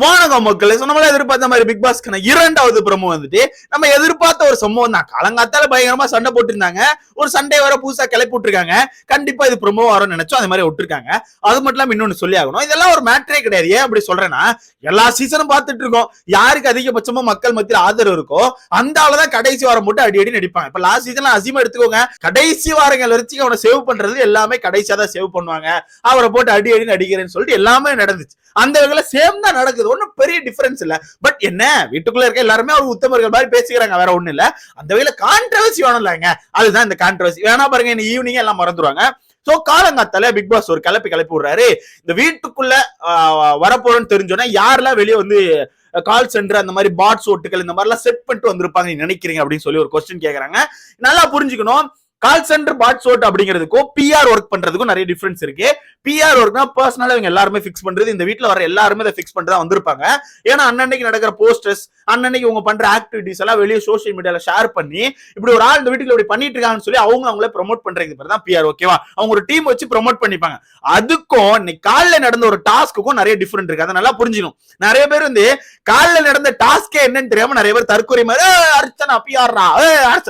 வானகம் மக்களே so எதிர்பார்த்த மாதிரி பிக் பாஸ்க்கான இரண்டாவது பிரமோ வந்துட்டு நம்ம எதிர்பார்த்த ஒரு சம்பவம் தான். காலங்காத்தால பயங்கரமா சண்டை போட்டிருந்தாங்க. ஒரு சண்டே வர புதுசா கிளப்பி விட்டுருக்காங்க. கண்டிப்பா இது பிரமோ வரும்னு நினைச்சோம். அது மாதிரி விட்டுருக்காங்க. அது மட்டும் இல்லாம இன்னொன்னு சொல்லி ஆகணும். இதெல்லாம் ஒரு மேட்டரே கிடையாது. ஏன் அப்படி சொல்றேன்னா எல்லா சீசனும் பார்த்துட்டு இருக்கோம். யாருக்கு அதிகபட்சமா மக்கள் மத்தியில் ஆதரவு இருக்கோ அந்த ஆளுதான் கடைசி வாரம் மட்டும் அடி அடி நடிப்பாங்க இப்ப லாஸ்ட் சீசன்ல அசிமா எடுத்துக்கோங்க. கடைசி வாரங்கள் வரைக்கும் அவனை சேவ் பண்றது எல்லாமே கடைசியா தான் சேவ் பண்ணுவாங்க. அவரை போட்டு அடி அடி நடிக்கிறேன்னு சொல்லிட்டு எல்லாமே நடந்துச்சு. அந்த வகையில சேம் தான் நடக்குது. ஒன்றும் பெரிய டிஃபரன்ஸ் இல்ல. பட் என்ன? வீட்டுக்குள்ள இருக்க எல்லாருமே அவர் உத்தமர்கள் மாதிரி பேசிக்கிறாங்க வேற ஒன்றும் இல்ல. அந்த வகையில் கான்ட்ரவர்சி வேணும் இல்லைங்க. அதுதான் இந்த கான்ட்ரவர்சி வேணா பாருங்க இன்னைக்கு ஈவினிங் எல்லாம் மறந்துடுவாங்க சோ காலங்காத்தால பிக் பாஸ் ஒரு கிளப்பி கிளப்பி விடுறாரு. இந்த வீட்டுக்குள்ள ஆஹ், தெரிஞ்சோன்னா யாரெல்லாம் வெளியே வந்து கால் சென்டர் அந்த மாதிரி பாட்ஸ் ஓட்டுகள் இந்த மாதிரிலாம் செட் பண்ணிட்டு வந்திருப்பாங்க நினைக்கிறீங்க அப்படின்னு சொல்லி ஒரு கொஸ்டின் கேட்குறாங்க நல்லா புரிஞ்சுக்கணும். கால் சென்டர் பாட்ஸ் ஓட் அப்படிங்கிறதுக்கும் பிஆர் ஒர்க் பண்றதுக்கும் நிறைய டிஃபரன்ஸ் இருக்கு. பிஆர் ஒர்க்னா பர்சனலா இவங்க எல்லாருமே பிக்ஸ் பண்றது. இந்த வீட்ல வர எல்லாருமே இதை பிக்ஸ் பண்றதா வந்திருப்பாங்க. ஏன்னா அன்னன்னைக்கு நடக்கிற போஸ்டர்ஸ் அன்னன்னைக்கு இவங்க பண்ற ஆக்டிவிட்டிஸ் எல்லாம் வெளியே சோசியல் மீடியால ஷேர் பண்ணி இப்படி ஒரு ஆள் இந்த வீட்டுல இப்படி பண்ணிட்டு இருக்காங்கன்னு சொல்லி அவங்க அவங்களே ப்ரொமோட் பண்றது பேர் தான் பிஆர் ஓகேவா அவங்க ஒரு டீம் வச்சு ப்ரொமோட் பண்ணிப்பாங்க. அதுக்கும் இன்னைக்கு காலைல நடந்த ஒரு டாஸ்க்குக்கும் நிறைய டிஃபரெண்ட் இருக்கு. அதை நல்லா புரிஞ்சுக்கணும். நிறைய பேர் வந்து காலைல நடந்த டாஸ்கே என்னன்னு தெரியாம நிறைய பேர் தற்கொலை மாதிரி அர்ச்சனா பிஆர்னா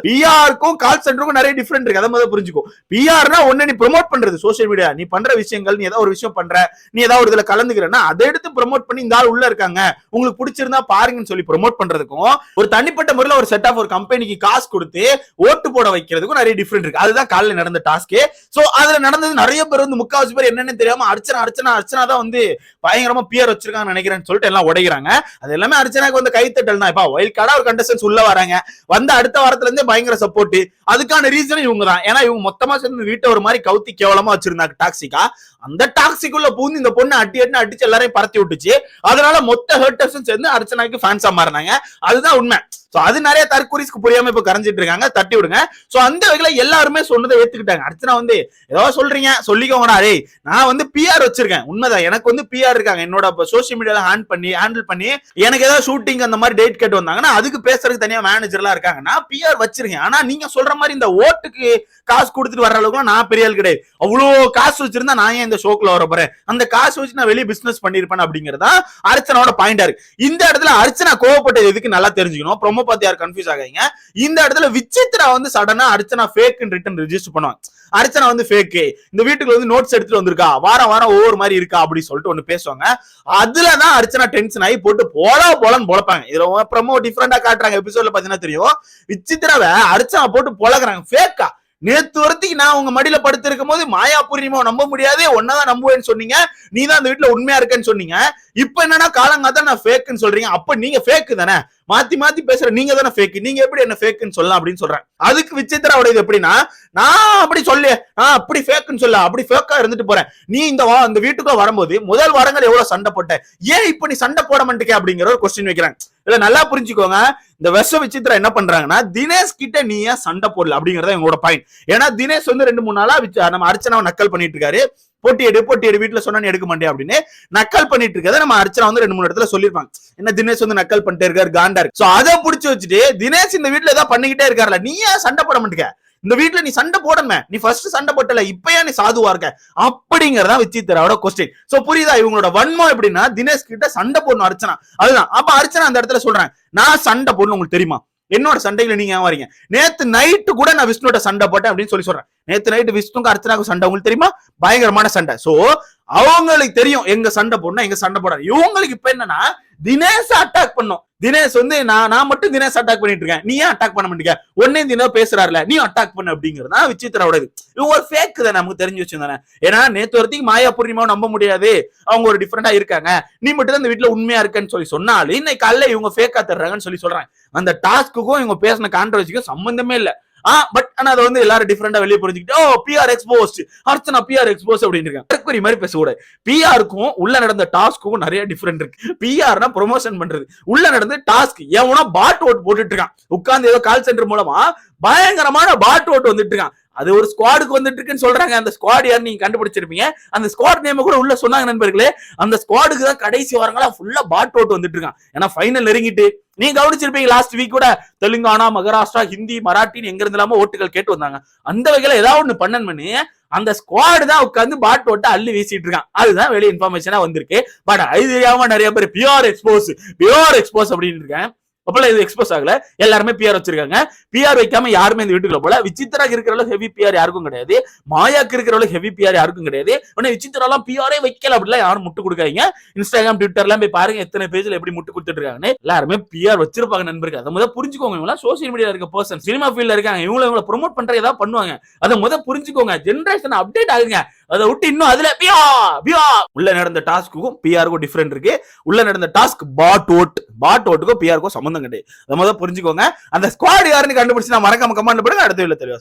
பிஆருக்கும் கால் சென்டருக்கும் நிறைய டிஃபரெண்ட் இருக்கு. அதை முதல் புரிஞ்சுக்கோ. பிஆர்னா ஒன்னு நீ ப்ரொமோட் பண்றது. சோசியல் மீடியா நீ பண்ற விஷயங்கள் நீ ஏதாவது ஒரு விஷயம் பண்ற நீ ஏதாவது ஒரு இதுல கலந்துக்கிறன்னா அதை எடுத்து ப்ரோமோட் பண்ணி இந்த ஆள் உள்ள இருக்காங்க. உங்களுக்கு பிடிச்சிருந்தா பாருங்கன்னு சொல்லி ப்ரோமோட் பண்றதுக்கும் ஒரு தனிப்பட்ட முறையில் ஒரு செட் ஆஃப் ஒரு கம்பெனிக்கு காசு கொடுத்து ஓட்டு போட வைக்கிறதுக்கும் நிறைய டிஃப்ரெண்ட் இருக்கு. அதுதான் காலையில் நடந்த டாஸ்க்கு ஸோ அதுல நடந்தது நிறைய பேர் வந்து முக்காவாசி பேர் என்னன்னு தெரியாம அர்ச்சனா அர்ச்சனா அர்ச்சனா தான் வந்து பயங்கரமா பியர் வச்சிருக்காங்கன்னு நினைக்கிறேன்னு சொல்லிட்டு எல்லாம் உடைக்கிறாங்க அது எல்லாமே அர்ச்சனாக்கு வந்து கைத்தட்டல் தான். இப்போ ஒயில் கார்டா ஒரு கண்டஸ்டன்ஸ் உள்ள வராங்க. வந்த அடுத்த வாரத்துல இருந்தே பயங்கர சப்போர்ட் அதுக்கான ரீசன் இவங்க தான் ஏன்னா இவங்க மொத்தமா சேர்ந்து வீட்டை ஒரு மாதிரி கவுத்தி கேவலமா வச்சிருந்தாங்க டாக்ஸிக்கா அந்த டாக்ஸிக்குள்ள பூந்து இந்த பொண்ணு அட்டி அட்டி அடிச்சு எல்லாரையும் பரத்தி விட்டுச்சு. அதனால மொத்த ஹேர்டர்ஸும் சேர்ந்து அர்ச்சனாக்கு ஃபேன்ஸா மாறினாங்க. அதுதான் உண்மை. சோ அது நிறைய தற்கொலைக்கு புரியாம இப்ப கரைஞ்சிட்டு இருக்காங்க. தட்டி விடுங்க. சோ அந்த வகையில எல்லாருமே சொன்னதை ஏத்துக்கிட்டாங்க. அர்ச்சனா வந்து ஏதோ சொல்றீங்க சொல்லிக்கோங்கடா. டேய் நான் வந்து பிஆர் வச்சிருக்கேன். உண்மைதான். எனக்கு வந்து பிஆர் இருக்காங்க. என்னோட சோசியல் மீடியால ஹேண்ட் பண்ணி ஹேண்டில் பண்ணி எனக்கு ஏதாவது ஷூட்டிங் அந்த மாதிரி டேட் கேட்டு வந்தாங்கன்னா அதுக்கு பேசுறதுக்கு தனியா மேனேஜர்லாம் இருக்காங்க. நான் பிஆர் வச்சிருக்கேன். ஆனா நீங்க சொல்ற மாதிரி இந்த ஓட்டுக்கு காசு கொடுத்துட்டு வர அளவுக்கு நான் பெரிய ஆள் கிடையாது. அவ்வளோ காசு வச்சிருந்தா நான் ஏன் இந்த ஷோக்குள்ள வர போறேன்? அந்த காசு வச்சு நான் வெளியே பிசினஸ் பண்ணிருப்பேன் அப்படிங்கறதா அர்ச்சனாவோட பாயிண்டா இருக்கு. இந்த இடத்துல அர்ச்சனா கோவப்பட்டது எதுக்கு நல்லா தெரிஞ்சுக்கணும்? ப்ரொமோ பார்த்து யார் கன்ஃபியூஸ் ஆகாதீங்க. இந்த இடத்துல விசித்ரா வந்து சடனா அர்ச்சனா ஃபேக்னு ரிட்டன் ரெஜிஸ்டர் பண்ணுவாங்க. அர்ச்சனா வந்து ஃபேக்கு இந்த வீட்டுக்கு வந்து நோட்ஸ் எடுத்துட்டு வந்திருக்கா. வாரம் வாரம் ஒவ்வொரு மாதிரி இருக்கா அப்படி சொல்லிட்டு ஒண்ணு பேசுவாங்க. அதுலதான் அர்ச்சனா டென்ஷன் ஆகி போட்டு போலா போலன்னு பொழப்பாங்க. இதுல ப்ரமோ டிஃப்ரெண்டா காட்டுறாங்க. எபிசோட்ல பாத்தீங்கன்னா தெரியும். விசித்ராவை அர்ச்சனா போட்டு பொழக்குறாங்க ஃபேக்கா நேத்து வரத்துக்கு நான் உங்க மடியில படுத்திருக்கும் போது மாயா பூர்ணிமாவை நம்ப முடியாது ஒன்னதான் நம்புவேன்னு சொன்னீங்க. நீ தான் அந்த வீட்டுல உண்மையா இருக்கேன்னு சொன்னீங்க. இப்ப என்னன்னா காலங்காத்தான் நான் ஃபேக்குன்னு சொல்றீங்க. அப்ப நீங்க ஃபேக்கு தானே? மாத்தி மாத்தி பேசுற நீங்க தானே ஃபேக் நீங்க எப்படி என்ன ஃபேக்குன்னு சொல்லலாம் அப்படின்னு சொல்றேன். அதுக்கு விசித்திரா இது எப்படின்னா நான் அப்படி சொல்லு. நான் அப்படி ஃபேக்குன்னு சொல்ல அப்படி ஃபேக்கா இருந்துட்டு போறேன். நீ இந்த வா இந்த வீட்டுக்குள்ள வரும்போது முதல் வாரங்கள் எவ்வளவு சண்டை போட்ட? ஏன் இப்ப நீ சண்டை போட மாட்டேங்க அப்படிங்கிற ஒரு கொஸ்டின் வைக்கிறேன். இல்ல நல்லா புரிஞ்சுக்கோங்க. இந்த விஷ விசித்திரா என்ன பண்றாங்கன்னா தினேஷ் கிட்ட நீ ஏன் சண்டை போடல அப்படிங்கறத எங்களோட பாயிண்ட் ஏன்னா தினேஷ் வந்து ரெண்டு மூணு நாளா நம்ம அர்ச்சனாவை நக்கல் பண்ணிட்டு இருக்காரு. போட்டி எடு போட்டி எடு வீட்டுல சொன்னா நீ எடுக்க மாட்டேன் அப்படின்னு நக்கல் பண்ணிட்டு இருக்கதை நம்ம அர்ச்சனா வந்து ரெண்டு மூணு இடத்துல சொல்லிருப்பாங்க என்ன தினேஷ் வந்து நக்கல் பண்ணிட்டே இருக்காரு காண்டா இருக்கு. சோ அதை புடிச்சு வச்சுட்டு தினேஷ் இந்த வீட்டுல ஏதாவது பண்ணிக்கிட்டே இருக்காருல்ல நீ ஏன் சண்டை போட மாட்டேங்க? இந்த வீட்டுல நீ சண்டை போடணுமே நீ ஃபர்ஸ்ட் சண்டை போட்டல இப்பயா நீ சாதுவா இருக்க? அப்படிங்கறதா விசித்திராவோட கொஸ்டின் சோ புரியுதா இவங்களோட வன்மம் எப்படின்னா தினேஷ் கிட்ட சண்டை போடணும் அர்ச்சனா. அதுதான். அப்ப அர்ச்சனா அந்த இடத்துல சொல்றேன் நான் சண்டை போடணும் உங்களுக்கு தெரியுமா? என்னோட சண்டையில நீங்க ஏன் வரீங்க நேத்து நைட்டு கூட நான் விஷ்ணுவோட சண்டை போட்டேன் அப்படின்னு சொல்லி சொல்றேன். நேத்து நைட்டு விஷ்ணுக்கு அர்ச்சனாக்கு சண்டை. உங்களுக்கு தெரியுமா? பயங்கரமான சண்டை. சோ அவங்களுக்கு தெரியும் எங்க சண்டை போடணும் எங்க சண்டை போட இவங்களுக்கு இப்ப என்னன்னா தினேஷ் அட்டாக் பண்ணும். தினேஷ் வந்து நான் நான் மட்டும் தினேஷ் அட்டாக் பண்ணிட்டு இருக்கேன். நீ ஏன் அட்டாக் பண்ண மாட்டீங்க? ஒன்னே தினம் பேசுறாருல நீ அட்டாக் பண்ணு அப்படிங்கிறது தான் விசித்திராவோட இது இவங்க ஒரு ஃபேக் தானே நமக்கு தெரிஞ்சு வச்சிருந்தானே. ஏன்னா நேத்து வரத்துக்கு மாயா பூர்ணிமாவை நம்ப முடியாது. அவங்க ஒரு டிஃப்ரெண்டா இருக்காங்க. நீ மட்டும் தான் இந்த வீட்டுல உண்மையா இருக்கன்னு சொல்லி சொன்னாலும் இன்னைக்கு காலைல இவங்க ஃபேக்கா தர்றாங்கன்னு சொல்லி சொல்றாங்க. அந்த டாஸ்க்குக்கும் இவங்க பேசின கான்ட்ரவர்சிக்கும் சம்பந்தமே இல்லை. பட் ஆனா அதை வந்து எல்லாரும் டிஃப்ரெண்டா வெளியே புரிஞ்சுக்கிட்டு ஓ PR exposed Archana PR expose அப்படின்னு இருக்காங்க. தற்கொலை மாதிரி பேசக்கூடாது. பிஆருக்கும் உள்ள நடந்த டாஸ்க்கும் நிறைய டிஃப்ரெண்ட் இருக்கு. பிஆர்னா ப்ரொமோஷன் பண்றது. உள்ள நடந்த டாஸ்க் எவனா பாட் ஓட்டு போட்டுட்டு இருக்கான். உட்கார்ந்து ஏதோ கால் சென்டர் மூலமா பயங்கரமான பாட் ஓட்டு வந்துட்டு இருக்கான். அது ஒரு ஸ்குவாடுக்கு வந்துட்டு இருக்குன்னு சொல்றாங்க. அந்த ஸ்குவாட் யார் நீங்க கண்டுபிடிச்சிருப்பீங்க. அந்த ஸ்குவாட் நேம் கூட உள்ள சொன்னாங்க நண்பர்களே. அந்த ஸ்குவாடுக்கு தான் கடைசி வாரங்களா ஃபுல்லா பாட் ஓட்டு வந்துட்டு இருக்கான். ஏன்னா ஃபைனல் நெருங்கிட்டு நீங்க கவனிச்சிருப்பீங்க லாஸ்ட் வீக் கூட தெலுங்கானா மகாராஷ்டிரா ஹிந்தி மராட்டின்னு எங்க இருந்தாலும் ஓட்டுகள் கேட்டு வந்தாங்க. அந்த வகையில ஏதாவது ஒண்ணு பண்ணன் பண்ணி அந்த ஸ்குவாடு தான் உட்காந்து பாட் போட்டு அள்ளி வீசிட்டு இருக்கான். அதுதான் வெளியே இன்ஃபர்மேஷனா வந்திருக்கு. பட் அது தெரியாம நிறைய பேர் பியூர் எக்ஸ்போஸ் பியூர் எக்ஸ்போஸ் அப்படின்னு இருக்கேன். அப்பெல்லாம் இது எக்ஸ்போஸ் ஆகல. எல்லாருமே பிஆர் வச்சிருக்காங்க. பிஆர் வைக்காம யாருமே இந்த வீட்டுக்குள்ள போல விசித்ரா இருக்கிற அளவு ஹெவி பிஆர் யாருக்கும் கிடையாது. மாயாக்கு இருக்கிற அளவு ஹெவி பிஆர் யாருக்கும் கிடையாது. உடனே விசித்ராலாம் பிஆரே வைக்கல அப்படிலாம் யாரும் முட்டு கொடுக்காதீங்க. இன்ஸ்டாகிராம் ட்விட்டர்லாம் போய் பாருங்க எத்தனை பேஜ்ல எப்படி முட்டு கொடுத்துட்டு இருக்காங்கன்னு. எல்லாருமே பிஆர் வச்சிருப்பாங்க நண்பர்கள். அதை முதல்ல புரிஞ்சுக்கோங்க இவங்க சோசியல் மீடியா இருக்க பர்சன் சினிமா ஃபீல்ட்ல இருக்காங்க. இவங்கள இவங்களை ப்ரொமோட் பண்ற ஏதாவது பண்ணுவாங்க. அதை முத புரிஞ்சுக்கோங்க. ஜென்ரேஷன் அப்டேட் ஆகுங்க அதை விட்டு இன்னும் அதுல பியா பியா உள்ள நடந்த டாஸ்க்குக்கும் பிஆருக்கும் டிஃப்ரெண்ட் இருக்கு. உள்ள நடந்த டாஸ்க் பாட் ஓட் பாட் ஓட்டுக்கும் பிஆருக்கும் சம்மந்தம் கிடையாது. அதை முதல்ல புரிஞ்சுக்கோங்க. அந்த ஸ்குவாட் யாருன்னு கண்டுபிடிச்சு நான் மறக்காம கமெண்ட் பண்ணுங்க. அடுத்த வீடியோல தெரியும்.